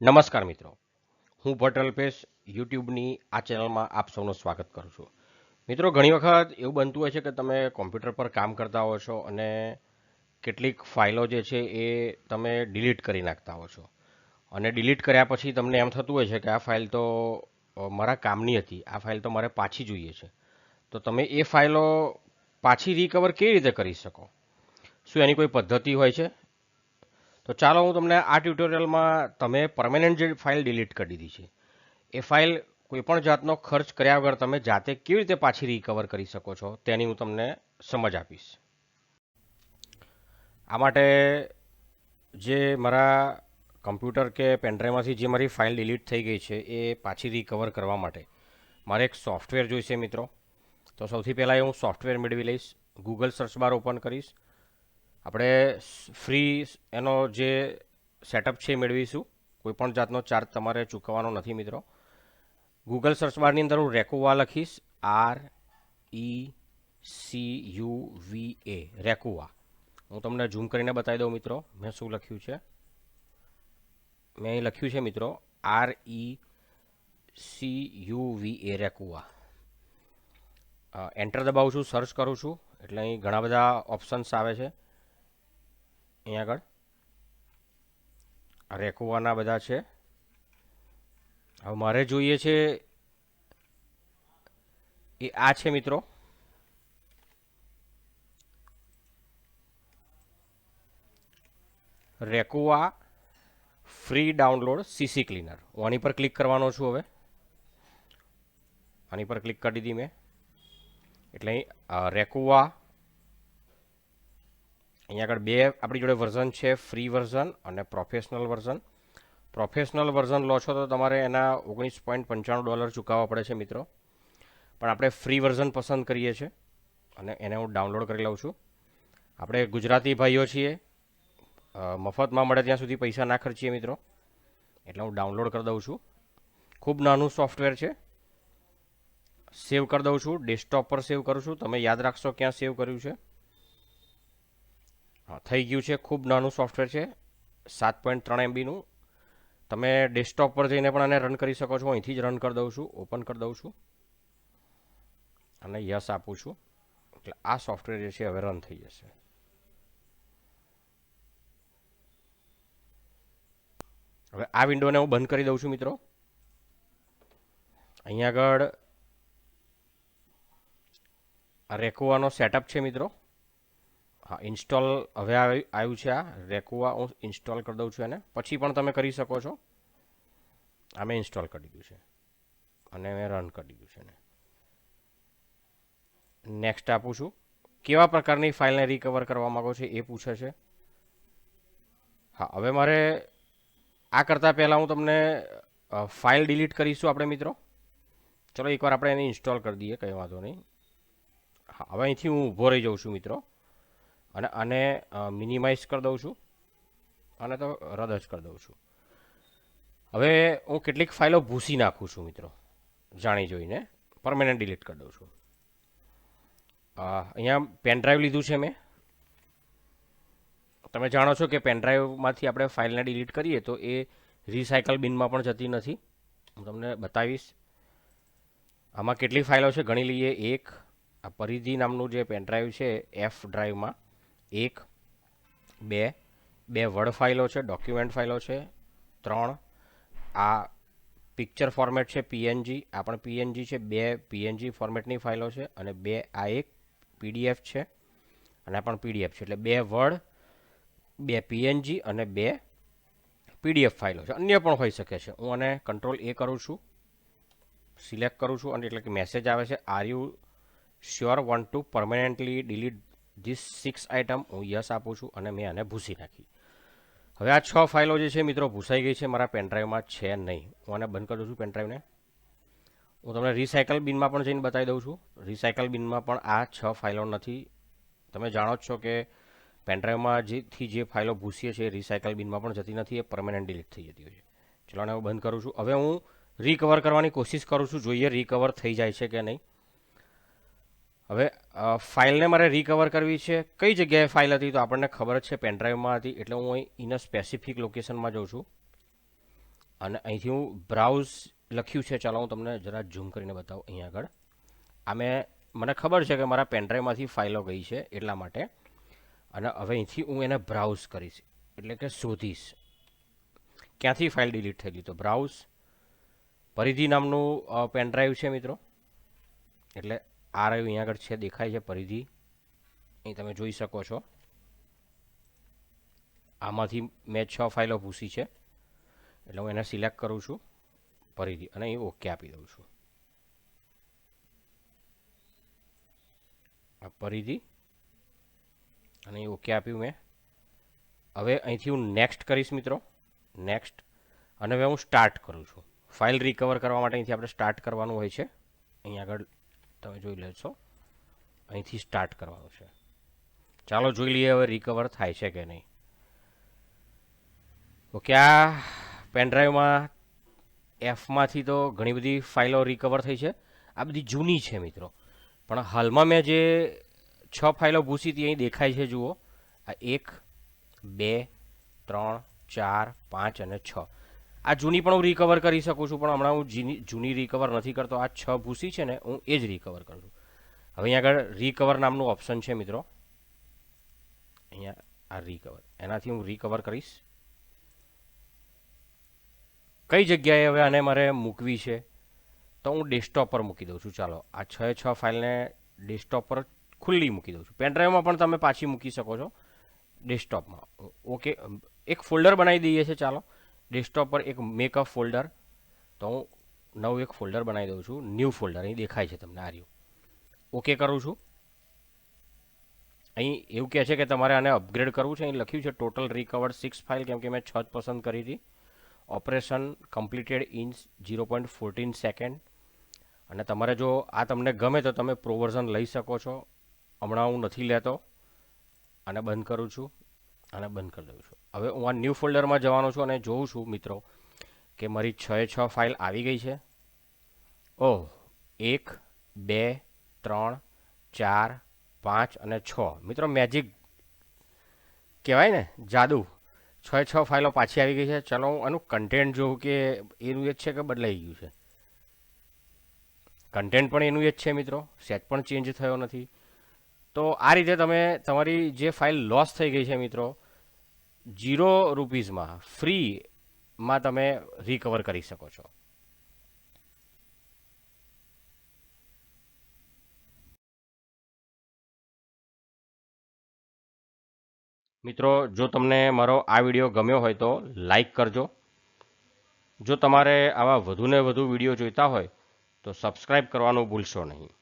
નમસ્કાર મિત્રો. હું ભટ્ટ અલ્પેશ યુટ્યુબની આ ચેનલમાં આપ સૌનું સ્વાગત કરું છું. મિત્રો, ઘણી વખત એવું બનતું હોય છે કે તમે કોમ્પ્યુટર પર કામ કરતા હો છો અને કેટલીક ફાઇલો જે છે એ તમે ડિલીટ કરી નાખતા હો છો. અને ડિલીટ કર્યા પછી તમને એમ થતું હોય છે કે આ ફાઇલ તો મારા કામની હતી, આ ફાઇલ તો મારે પાછી જોઈએ છે. તો તમે એ ફાઇલો પાછી રિકવર કેવી રીતે કરી શકો? શું એની કોઈ પદ્ધતિ હોય છે? તો ચાલો હું તમને આ ટ્યુટોરિયલમાં તમે પરમેનન્ટ જે ફાઇલ ડિલીટ કરી દીધી છે, એ ફાઇલ કોઈપણ જાતનો ખર્ચ કર્યા વગર તમે જાતે કેવી રીતે પાછી રિકવર કરી શકો છો તેની હું તમને સમજ આપીશ. આ માટે જે મારા કમ્પ્યુટર કે પેનડ્રાઈવમાંથી જે મારી ફાઇલ ડિલીટ થઈ ગઈ છે, એ પાછી રિકવર કરવા માટે મારે એક સોફ્ટવેર જોઈશે મિત્રો. તો સૌથી પહેલાં હું સોફ્ટવેર મેળવી લઈશ. ગૂગલ સર્ચ બાર ઓપન કરીશ. આપણે ફ્રી એનો જે સેટઅપ છે એ મેળવીશું. કોઈપણ જાતનો ચાર્જ તમારે ચૂકવવાનો નથી મિત્રો. ગૂગલ સર્ચ બારની અંદર હું રેકુવા લખીશ. R E C U V A Recuva. હું તમને ઝૂમ કરીને બતાવી દઉં મિત્રો. મેં શું લખ્યું છે? મેં અહીં લખ્યું છે મિત્રો. R E C U V A Recuva. Enter દબાવું છું સર્ચ કરું છું. એટલે અહીં ઘણા બધા ઓપ્શન્સ આવે છે. અહીં આગળ. રેકુવાના બધા છે. હવે મારે જોઈએ છે એ આ છે મિત્રો. Recuva free download CC cleaner. હું આની પર ક્લિક કરવાનો છું હવે. આની પર ક્લિક કરી દીધી મેં. એટલે રેકુવા અહીંયા આગળ બે આપણી જોડે વર્ઝન છે ફ્રી વર્ઝન અને પ્રોફેશનલ વર્ઝન પ્રોફેશનલ વર્ઝન લો છો તો તમારે એના ઓગણીસ પોઈન્ટ પંચાણું ડોલર ચૂકવવા પડે છે મિત્રો. પણ આપણે ફ્રી વર્ઝન પસંદ કરીએ છીએ અને એને હું ડાઉનલોડ કરી લઉં છું. આપણે ગુજરાતી ભાઈઓ છીએ. મફતમાં મળે ત્યાં સુધી પૈસા ના ખર્ચીએ મિત્રો. એટલે હું ડાઉનલોડ કરી દઉં છું. ખૂબ નાનું સોફ્ટવેર છે. સેવ કરી દઉં છું. ડેસ્કટોપ પર સેવ કરું છું. તમે યાદ રાખશો ક્યાં સેવ કર્યું છે? હા, થઈ ગયું છે. ખૂબ નાનું સોફ્ટવેર છે. સાત પોઈન્ટ ત્રણ એમબીનું તમે ડેસ્કટોપ પર જઈને પણ આને રન કરી શકો છો. અહીંથી જ રન કરી દઉં છું. ઓપન કરી દઉં છું. અને યસ આપું છું. એટલે આ સોફ્ટવેર જે છે હવે રન થઈ જશે. હવે આ વિન્ડોને હું બંધ કરી દઉં છું, મિત્રો. અહીંયા આગળ રેકોવાનો સેટઅપ છે, મિત્રો. હા ઇન્સ્ટોલ હવે આવ્યું છે આ. રેકુઆ હું ઇન્સ્ટોલ કરી દઉં છું એને. પછી પણ તમે કરી શકો છો. આ મેં ઇન્સ્ટોલ કરી દીધું છે. અને મેં રન કરી દીધું છે નેક્સ્ટ આપું છું. કેવા પ્રકારની ફાઇલને રિકવર કરવા માગો છો એ પૂછે છે. હા, હવે મારે આ કરતાં પહેલાં હું તમને ફાઇલ ડિલીટ કરીશું આપણે મિત્રો. ચલો, એકવાર આપણે એને ઇન્સ્ટોલ કરી દઈએ, કંઈ વાંધો નહીં. હા, હવે અહીંથી હું ઊભો રહી જાઉં છું મિત્રો. અને આને મિનિમાઇઝ કરી દઉં છું. અને તો રદ જ કરી દઉં છું. હવે હું કેટલીક ફાઇલો ભૂસી નાખું છું મિત્રો. જાણી જોઈને. પરમેનન્ટ ડિલીટ કરી દઉં છું. અહીંયા પેન ડ્રાઈવ લીધું છે મેં. તમે જાણો છો કે પેનડ્રાઈવમાંથી આપણે ફાઇલને ડિલીટ કરીએ તો એ રિસાયકલ બિનમાં પણ જતી નથી. હું તમને બતાવીશ. આમાં કેટલી ફાઇલો છે ગણી લઈએ. એક, આ પરિધિ નામનું જે પેન ડ્રાઈવ છે એફ ડ્રાઈવમાં એક, બે બે વર્ડ ફાઇલો છે ડોક્યુમેન્ટ ફાઇલો છે, ત્રણ, આ પિક્ચર ફોર્મેટ છે પીએનજી આ પણ પીએનજી છે, બે પીએનજી ફોર્મેટની ફાઇલો છે અને બે આ એક પીડીએફ છે અને આ પણ પીડીએફ છે. એટલે બે વર્ડ બે પીએનજી અને બે પીડીએફ ફાઇલો છે. અન્ય પણ હોઈ શકે છે. હું આને કંટ્રોલ એ કરું છું સિલેક્ટ કરું છું અને એટલે કે મેસેજ આવે છે are you sure want to permanently delete this six item હું યસ આપું છું અને મેં આને ભૂસી નાખી. હવે આ છ ફાઇલો જે છે મિત્રો, ભૂસાઈ ગઈ છે, મારા પેનડ્રાઈવમાં છે નહીં. હું આને બંધ કરી છું પેનડ્રાઈવને હું તમને રિસાયકલ બિનમાં પણ જઈને બતાવી દઉં છું. રિસાયકલ બિનમાં પણ આ છ ફાઇલો નથી. તમે જાણો જ છો કે પેનડ્રાઈવમાં જેથી જે ફાઇલો ભૂસીએ છે રિસાયકલ બિનમાં પણ જતી નથી, એ પરમેનન્ટ ડિલીટ થઈ જતી હોય છે. ચલો હું બંધ કરું છું. હવે હું રિકવર કરવાની કોશિશ કરું છું, જોઈએ રિકવર થઈ જાય છે કે નહીં. હવે ફાઇલને મારે રિકવર કરવી છે. કઈ જગ્યાએ ફાઇલ હતી તો આપણને ખબર જ છે પેનડ્રાઈવમાં હતી, એટલે હું અહીં ઇન સ્પેસિફિક લોકેશનમાં જઉં છું. અને અહીંથી હું બ્રાઉઝ લખ્યું છે. ચાલો હું તમને જરા ઝૂમ કરીને બતાવું અહીંયા આગળ. આ મેં, મને ખબર છે કે મારા પેનડ્રાઈવમાંથી ફાઇલો ગઈ છે એટલા માટે. અને હવે અહીંથી હું એને બ્રાઉઝ કરીશ. એટલે કે શોધીશ. ક્યાંથી ફાઇલ ડિલીટ થયેલી તો બ્રાઉઝ પરિધિ નામનું પેનડ્રાઈવ છે મિત્રો. એટલે આ રહ્યું અહીંયા આગળ છે, દેખાય છે પરિધિ. અહીં તમે જોઈ શકો છો. આમાંથી મેં છ ફાઇલો ભૂસી છે, એટલે હું એને સિલેક્ટ કરું છું, પરિધિ, અને અહીં ઓકે આપી દઉં છું. આ પરિધિ, અને અહીં ઓકે આપ્યું મેં. હવે અહીંથી હું નેક્સ્ટ કરીશ મિત્રો નેક્સ્ટ અને હવે હું સ્ટાર્ટ કરું છું. ફાઇલ રિકવર કરવા માટે અહીંથી આપણે સ્ટાર્ટ કરવાનું હોય છે. અહીં આગળ તમે જોઈ લેશો. અહીંથી સ્ટાર્ટ કરવાનું છે. ચાલો જોઈ લઈએ હવે રિકવર થાય છે કે નહીં. ઓકે, આ પેનડ્રાઈવમાં એફમાંથી તો ઘણી બધી ફાઇલો રિકવર થઈ છે. આ બધી જૂની છે મિત્રો. પણ હાલમાં મેં જે છ ફાઇલો ભૂસી હતી, અહીં દેખાય છે, જુઓ. આ એક, બે, ત્રણ, ચાર, પાંચ અને છ. આ જૂની પણ હું રિકવર કરી શકું છું, પણ હમણાં હું જૂની જૂની રિકવર નથી કરતો. આ છ ભૂસી છે ને, હું એ જ રિકવર કરું છું. હવે અહીંયા આગળ રિકવર નામનું ઓપ્શન છે મિત્રો. અહીંયા આ રિકવર એનાથી હું રિકવર કરીશ. કઈ જગ્યાએ હવે આને મારે મૂકવી છે? તો હું ડેસ્કટોપ પર મૂકી દઉં છું. ચાલો, આ છ છ ફાઇલને ડેસ્કટોપ પર ખુલ્લી મૂકી દઉં છું. પેનડ્રાઈવમાં પણ તમે પાછી મૂકી શકો છો. ડેસ્કટોપમાં ઓકે એક ફોલ્ડર બનાવી દઈએ છે, ચાલો. ડેસ્કટોપ પર એક મેકઅપ ફોલ્ડર તો હું નવું એક ફોલ્ડર બનાવી દઉં છું. ન્યૂ ફોલ્ડર અહીં દેખાય છે તમને આ રહ્યું. ઓકે કરું છું. અહીં એવું કહે છે કે તમારે આને અપગ્રેડ કરવું છે. અહીં લખ્યું છે ટોટલ રિકવર્ડ સિક્સ ફાઇલ કેમ કે મેં છ જ પસંદ કરી હતી. Operation completed in zero point fourteen second અને તમારે જો આ તમને ગમે તો તમે પ્રો વર્ઝન લઈ શકો છો. હમણાં હું નથી લેતો. અને બંધ કરું છું. અને બંધ કરી દઉં છું. હવે હું આ ન્યૂ ફોલ્ડરમાં જવાનો છું અને જોઉં છું મિત્રો કે મારી છ એ છ ફાઇલ આવી ગઈ છે. ઓહ, એક, બે, ત્રણ, ચાર, પાંચ અને છ. મિત્રો મેજિક કહેવાય ને? જાદુ. છ છ ફાઇલો પાછી આવી ગઈ છે. ચલો, હું આનું કન્ટેન્ટ જોઉં કે એનું એ જ છે કે બદલાઈ ગયું છે? કન્ટેન્ટ પણ એનું એ જ છે મિત્રો. સેટ પણ ચેન્જ થયો નથી. તો આ રીતે તમે તમારી જે ફાઇલ લોસ થઈ ગઈ છે મિત્રો જીરો રૂપીઝમાં ફ્રીમાં તમે રિકવર કરી શકો છો. મિત્રો, જો તમને મારો આ વીડિયો ગમ્યો હોય તો લાઈક કરજો. જો તમારે આવા વધુને વધુ વીડિયો જોઈતા હોય તો સબસ્ક્રાઈબ કરવાનું ભૂલશો નહીં.